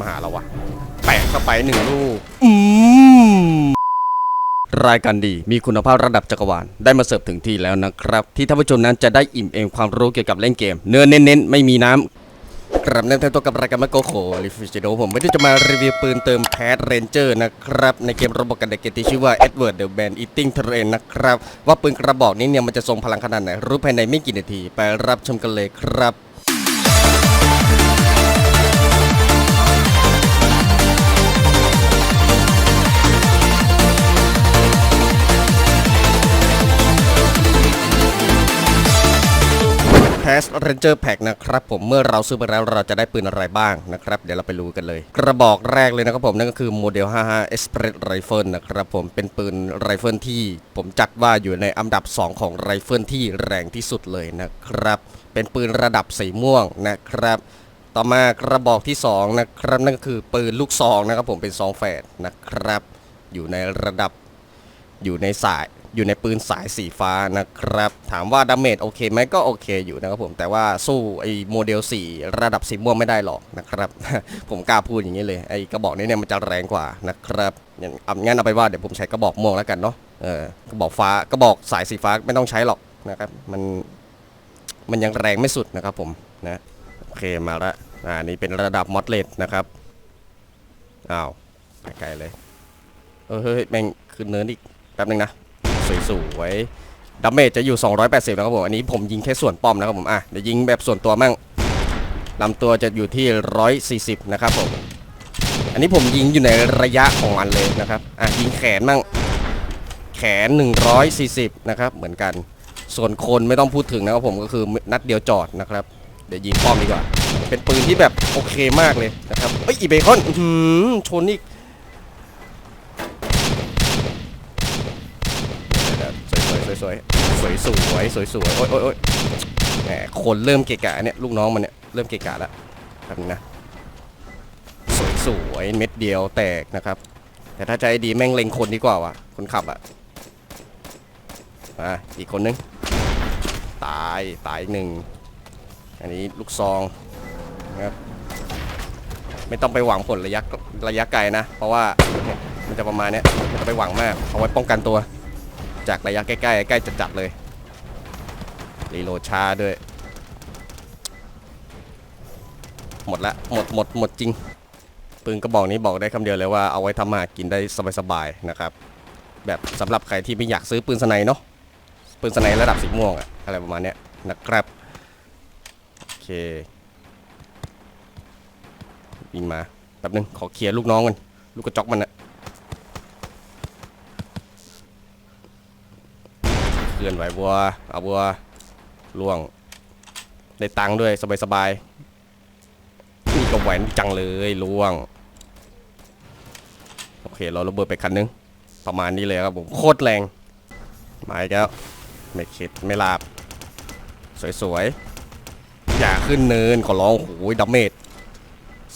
มาหาเราวะแปะเข้าไปหนึ่งลูกอืมรายการดีมีคุณภาพระดับจักรวาลได้มาเสิร์ฟถึงที่แล้วนะครับ ที่ท่านผู้ชมนั้นจะได้อิ่มเอมความรู้เกี่ยวกับเล่นเกม เนื้อเน้นๆ ไม่มีน้ำกลับเริ่มต้นตัวกับรายการมาโกโคลิฟิชิโดผมไม่ได้จะมารีวิวปืนเติมแพทเรนเจอร์นะครับ ในเกมระบบกันเด็กเกมที่ชื่อว่า Edward the Band Eating Train นะครับ ว่าปืนกระบอกนี้เนี่ยมันจะทรงพลังขนาดไหนรู้ภายในไม่กี่นาที ไปรับชมกันเลยครับ แ a s Ranger Pack นะครับผมเมื่อเราซื้อไปแล้วเราจะได้ปืนอะไรบ้างนะครับ เดี๋ยวเราไปรู้กันเลย กระบอกแรกเลยนะครับผมนั่นก็คือโมเดล 55 Express Rifle นะครับผมเป็นปืนไรเฟิลที่ ผมจัดว่าอยู่ในอันดับ 2 ของไรเฟิลที่แรงที่สุดเลยนะครับ เป็นปืนระดับสีม่วงนะครับ ต่อมากระบอกที่ 2 นะครับ นั่นก็คือปืนลูกซองนะครับผมเป็นซองแฝดนะครับ อยู่ในระดับอยู่ในสาย อยู่ในปืนสายสีฟ้านะครับ ถามว่าดาเมจโอเคไหมก็โอเคอยู่นะครับผมแต่ว่าสู้ไอ้โมเดล 4 ระดับสีม่วงไม่ได้หรอกนะครับ ผมกล้าพูดอย่างนี้เลยไอ้กระบอกนี้เนี่ยมันจะแรงกว่านะครับงั้นเอางงั้นเอาไปว่าเดี๋ยวผมใช้กระบอกม่วงแล้วกันเนาะเออกระบอกฟ้ากระบอกสายสีฟ้าไม่ต้องใช้หรอกนะครับมันมันยังแรงไม่สุดนะครับผมนะโอเคมาละอ่านี่เป็นระดับมอดเลดนะครับอ้าวไกลเลยเออเฮ้ยแม่งขึ้นเนินอีกแป๊บนึงนะ สวยๆดาเมจจะอยู่ 280นะครับผมอันนี้ผมยิงแค่ส่วนป้อมนะครับผมอะเดี๋ยวยิงแบบส่วนตัวมั่งลำตัวจะอยู่ที่ 140 นะครับผมอันนี้ผมยิงอยู่ในระยะของมันเลยนะครับอะยิงแขนมั่งแขน 140 นะครับเหมือนกัน ส่วนคนไม่ต้องพูดถึงนะครับผมก็คือนัดเดียวจอดนะครับ เดี๋ยวยิงป้อมดีกว่า เป็นปืนที่แบบโอเคมากเลยนะครับเอ้ยอีเบคอนอื้อหือชนอีก สวยสวยสวยสวยสวยโอ้ยโอ้ยโอ้ยแหมคนเริ่มเกะกะเนี่ยลูกน้องมันเนี่ยเริ่มเกะกะแล้วครับนะสวยสวยเม็ดเดียวแตกนะครับ แต่ถ้าใจดีแม่งเล็งคนดีกว่าว่ะคนขับอะมาอีกคนนึงตายตายอีกหนึ่งอันนี้ลูกซองนะครับไม่ต้องไปหวังผลระยะระยะไกลนะ เพราะว่ามันจะประมาณนี้ม่ต้องไปหวังมากเอาไว้ป้องกันตัว จากระยะใกล้ๆใกล้จัดๆเลยรีโหลดช้าด้วย หมดละหมดหมดหมดจริงปืนกระบอกนี้บอกได้คำเดียวเลยว่าเอาไว้ทำมาหากินได้สบายๆนะครับ แบบสำหรับใครที่ไม่อยากซื้อปืนสไนเนาะปืนสไนระดับสีม่วงอะอะไรประมาณเนี้ยนะครับโอเคยิงมาแป๊บนึงขอเคลียร์ลูกน้องมันลูกกระจอกมันอะ เคลื่อนไหวบัวเอาบัวล่วงได้ตังค์ด้วยสบายๆนี่ก็แหวนจังเลยล่วง โอเคเราระเบิดไปคันนึง ประมาณนี้เลยครับผมโคตรแรงมาอีกแล้วไม่เข็ดไม่ลาบ สวยๆ อย่าขึ้นเนินขอร้องโอ้โหดัมเมจ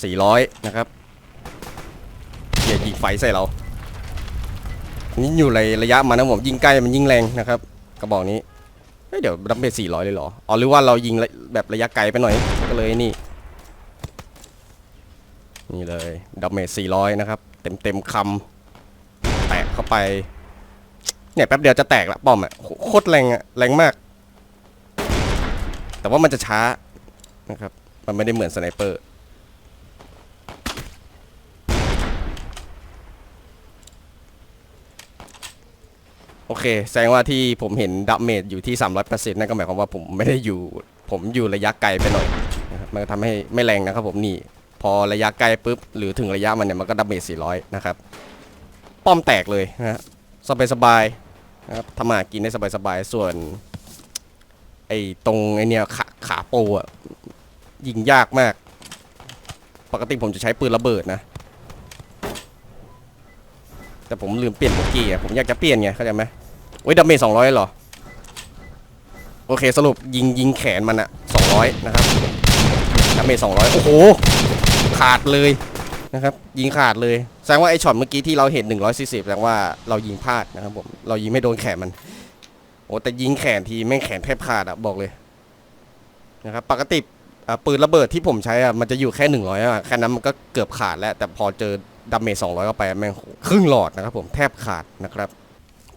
400 นะครับอย่ายิงไฟใส่เรานี่อยู่ในระยะมันนะผมยิงใกล้มันยิงแรงนะครับ กระบอกนี้เฮ้ยเดี๋ยวดัมเบล400เลยเหรออ๋อหรือว่าเรายิงแบบระยะไกลไปหน่อยก็เลยนี่ นี่เลยดัมเมจ400นะครับ เต็มเต็มคำแตะเข้าไปเนี่ยแป๊บเดียวจะแตกละป้อมอะโคโคตรแรงอะแรงมาก แต่ว่ามันจะช้านะครับ มันไม่ได้เหมือนสไนเปอร์ โอเค แสดงว่าที่ผมเห็นดับเมจอยู่ที่380นั่นก็หมายความว่าผมไม่ได้อยู่ ผมอยู่ระยะไกลไปหน่อยนะครับมันก็ทำให้ไม่แรงนะครับผมนี่ พอระยะไกลปุ๊บ หรือถึงระยะมันเนี่ยมันก็ดับเมจ400 นะครับ ป้อมแตกเลยนะฮะสบายสบายๆนะครับทำมาหากินได้สบายสบายๆส่วน ไอ้ตรงไอ้เนี่ยขาขาโปรอะยิงยากมาก ปกติผมจะใช้ปืนระเบิดนะแต่ผมลืมเปลี่ยนโบกี้อะผมอยากจะเปลี่ยนไงเข้าใจไหม โอ้ยดาเมจสองร้อยเหรอ โอเคสรุปยิงยิงแขนมันอะสองร้อยนะครับดาเมจสองร้อยโอ้โห ขาดเลยนะครับ ยิงขาดเลย แสดงว่าไอช็อตเมื่อกี้ที่เราเห็น140แสดงว่าเรายิงพลาดนะครับผม เรายิงไม่โดนแขนมัน โอ้แต่ยิงแขนทีแม่งแขนแทบขาดอะบอกเลยนะครับปกติปืนระเบิดที่ผมใช้อะมันจะอยู่แค่100อะแค่นั้นมันก็เกือบขาดแล้ว แต่พอเจอดาเมจ200เข้าไปแม่งครึ่งหลอดนะครับผมแทบขาดนะครับ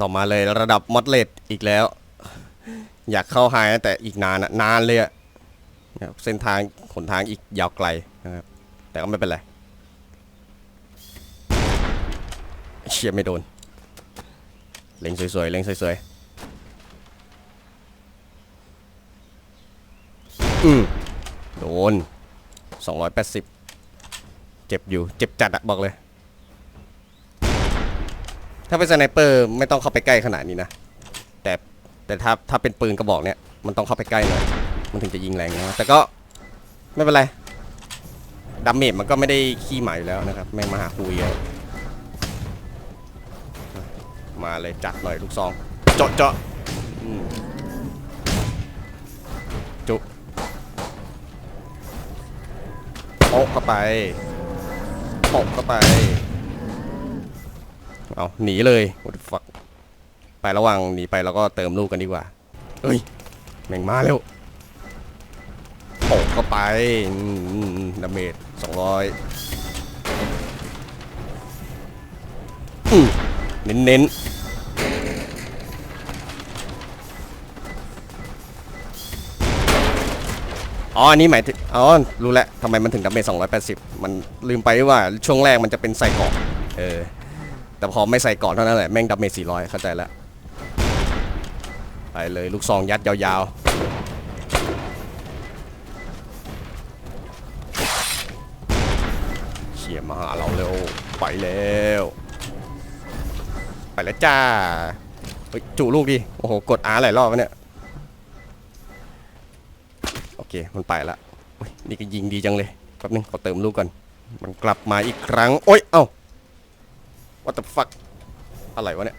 ต่อมาเลยระดับมอดเลดอีกแล้ว อยากเข้าไฮแต่อีกนานอะนานเลยอะนะเส้นทางหนทางอีกยาวไกลนะครับ แต่ก็ไม่เป็นไรเชียไม่โดน เล็งสวยๆ เล็งสวยๆ อืมโดน 280 เจ็บอยู่ เจ็บจัดอะบอกเลย ถ้าเป็นสไนเปอร์ไม่ต้องเข้าไปใกล้ขนาดนี้นะ แต่แต่ถ้าถ้าเป็นปืนกระบอกเนี้ยมันต้องเข้าไปใกล้หน่อยมันถึงจะยิงแรงนะแต่ก็ไม่เป็นไรดาเมจมันก็ไม่ได้ขี้หมายอยู่แล้วนะครับแม่งมาหาคุยอะมาเลยจัดหน่อยลูกซอง เจาะเจาะจุโปะเข้าไปโปะเข้าไป เอาหนีเลย what the fuck ไประว่างหนีไปแล้วก็เติมลูกกันดีกว่าเฮ้ย แม่งมาเร็วโปะเข้าไปดาเมจสองร้อยเน้นเน้นอ๋ออันนี้หมายถึง อ๋อ รู้แล้วทำไมมันถึงดาเมจ280 มันลืมไปว่าช่วงแรกมันจะเป็นใส่เกาะเออ แต่พอไม่ใส่ก่อนเท่านั้นแหละแม่งดาเมจ400 เข้าใจแล้ว ไปเลยลูกซองยัดยาวๆเชี่ยมาหาเราเร็ว ไปแล้ว ไปแล้วจ้าเฮ้ยจุลูกดิ โอ้โห กดอาหลายรอบแล้วเนี่ย โอเค มันไปละเฮ้ยนี่ก็ยิงดีจังเลยแป๊บนึงขอเติมลูกก่อน มันกลับมาอีกครั้ง โอ๊ยเอ้า what the fuck อะไรวะเนี่ย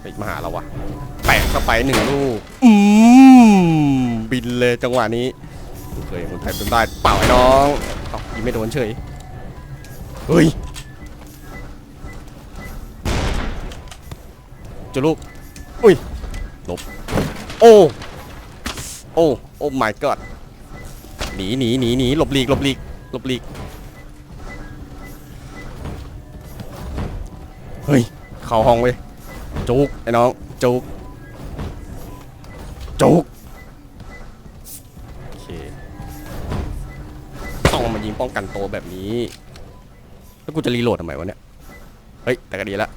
ไปมาหาเราวะแปะเข้าไปหนึ่งลูกอืมบินเลยจังหวะนี้เคยคนไทยเป็นได้เปล่าไอ้น้องเอ้ายิงไม่โดนเฉยเฮ้ยเจะลูกอุ้ยหลบโอ้โอ้โอ้ my god หนีหนีหนีหนีหลบหลีกหลบหลีกหลบหลีก เฮ้ย เข้าห้องเว้ยจุกไอ้น้องจุกจุกโอเคต้องมายิงป้องกันตัวแบบนี้ แล้วกูจะรีโหลดทำไมวะเนี่ย เฮ้ย แต่ก็ดีละ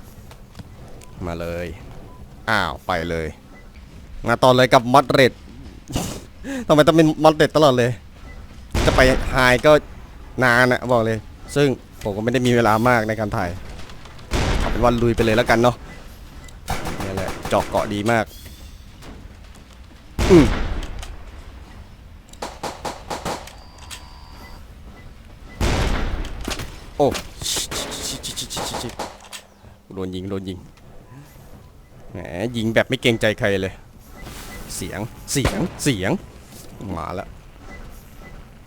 มาเลย อ้าว ไปเลย มาตอนเลยกับมอดเรดทำไมต้องเป็นมอดเรดตลอดเลย จะไปไฮก็นานอะบอกเลย ซึ่งผมก็ไม่ได้มีเวลามากในการถ่าย เป็นวันลุยไปเลยแล้วกันเนาะนี่แหละเจาะเกาะดีมากอืมโอ้โดนยิงโดนยิงแหมยิงแบบไม่เกรงใจใครเลย เสียงเสียงเสียงมาแล้ว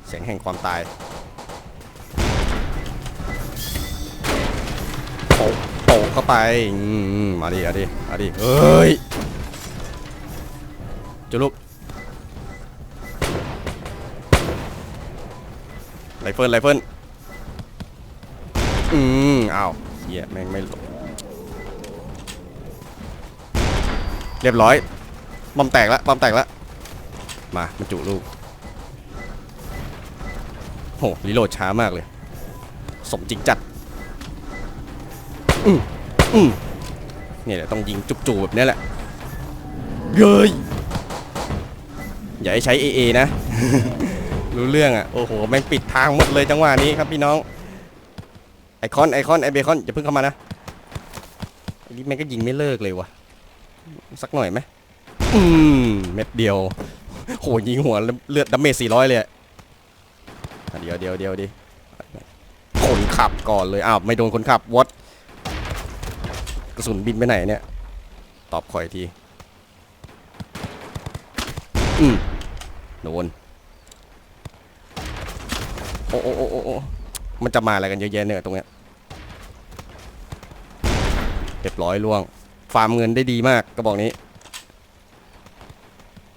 เสียงแห่งความตายโปะโปะ เข้าไปอืมมาดิมาดิมาดิเอ้ยจุลุกไรเฟิลไรเฟิลอืมอ้าวเหี้ยแม่งไม่หลบเรียบร้อยบอมแตกล้วบอมแตกล้วมามันจุลูกโหรีโหลดช้ามากเลย สมจริงจัด อืมอืมเนี่ยแหละต้องยิงจุบๆแบบนี้แหละเย้ยอย่าให้ใช้ AA นะ รู้เรื่องอะ โอ้โห แม่งปิดทางหมดเลยจังหวะนี้ครับพี่น้อง ไอคอน ไอคอน ไอเบคอนอย่าเพิ่งเข้ามานะไอ้นี่แม่งก็ยิงไม่เลิกเลยวะสักหน่อยไหมอืม เม็ดเดียว โห ยิงหัวเลือดดาเมจ400เลยอะอะเดี๋ยวเดี๋ยวเดี๋ยวดิคนขับก่อนเลย อ้าว ไม่โดนคนขับวอต กระสุนบินไปไหนเนี่ย ตอบคอยที อืมโดนโอ้โอ้โอ้โอ้มันจะมาอะไรกันเยอะแยะเนี่ยตรงเนี้ยเรียบร้อยล่วง ฟาร์มเงินได้ดีมากกระบอกนี้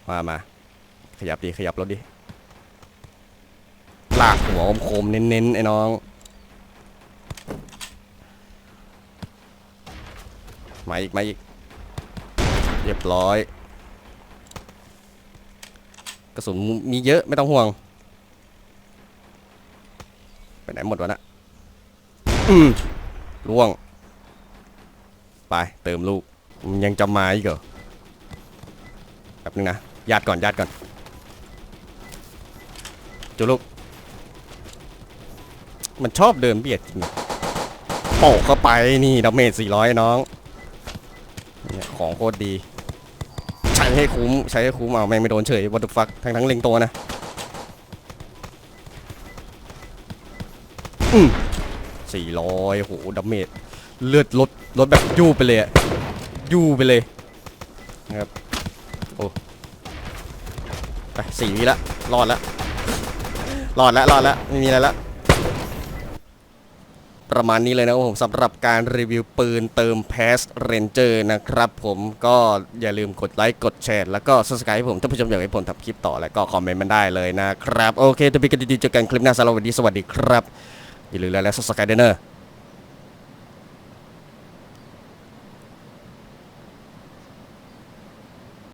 มามา ขยับดีขยับรถดิ ลากหัวคมเน้นๆไอ้น้อง มาอีกมาอีก เรียบร้อย กระสุนมีเยอะไม่ต้องห่วง ไปไหนหมดวะนะอืมล่วง ไปเติมลูกยังจะมาอีกเหรอแป๊บนึงนะญาติก่อนญาติก่อนจูลูก มันชอบเดินเบียดจริงโปะเข้าไปนี่ดาเมจ400 น้อง ของโคตรดี ใช้ให้คุ้มใช้ให้คุ้มเอาแม่งไม่โดนเฉยวัตถุฟักทั้งทั้งเล็งตัวนะอืมสี่ร้อยโหดาเมจเลือดลดลดแบบยู่ไปเลยอะยู่ไปเลยนะครับโอ้ไปสี่วิละรอดละรอดละรอดละไม่มีอะไรละ ประมาณนี้เลยนะครับผมสำหรับการรีวิวปืนเติมแพสเรนเจอร์นะครับผมก็อย่าลืมกดไลค์กดแชร์แล้วก็ subscribe ให้ผมถ้าผู้ชมอยากให้ผมทำคลิปต่อแล้วก็คอมเมนต์มันได้เลยนะครับ โอเคทุกพี่กันดีๆเจอกันคลิปหน้าสำหรับวันนี้สวัสดีครับ อย่าลืมแล้วและ subscribe ด้วยเนอ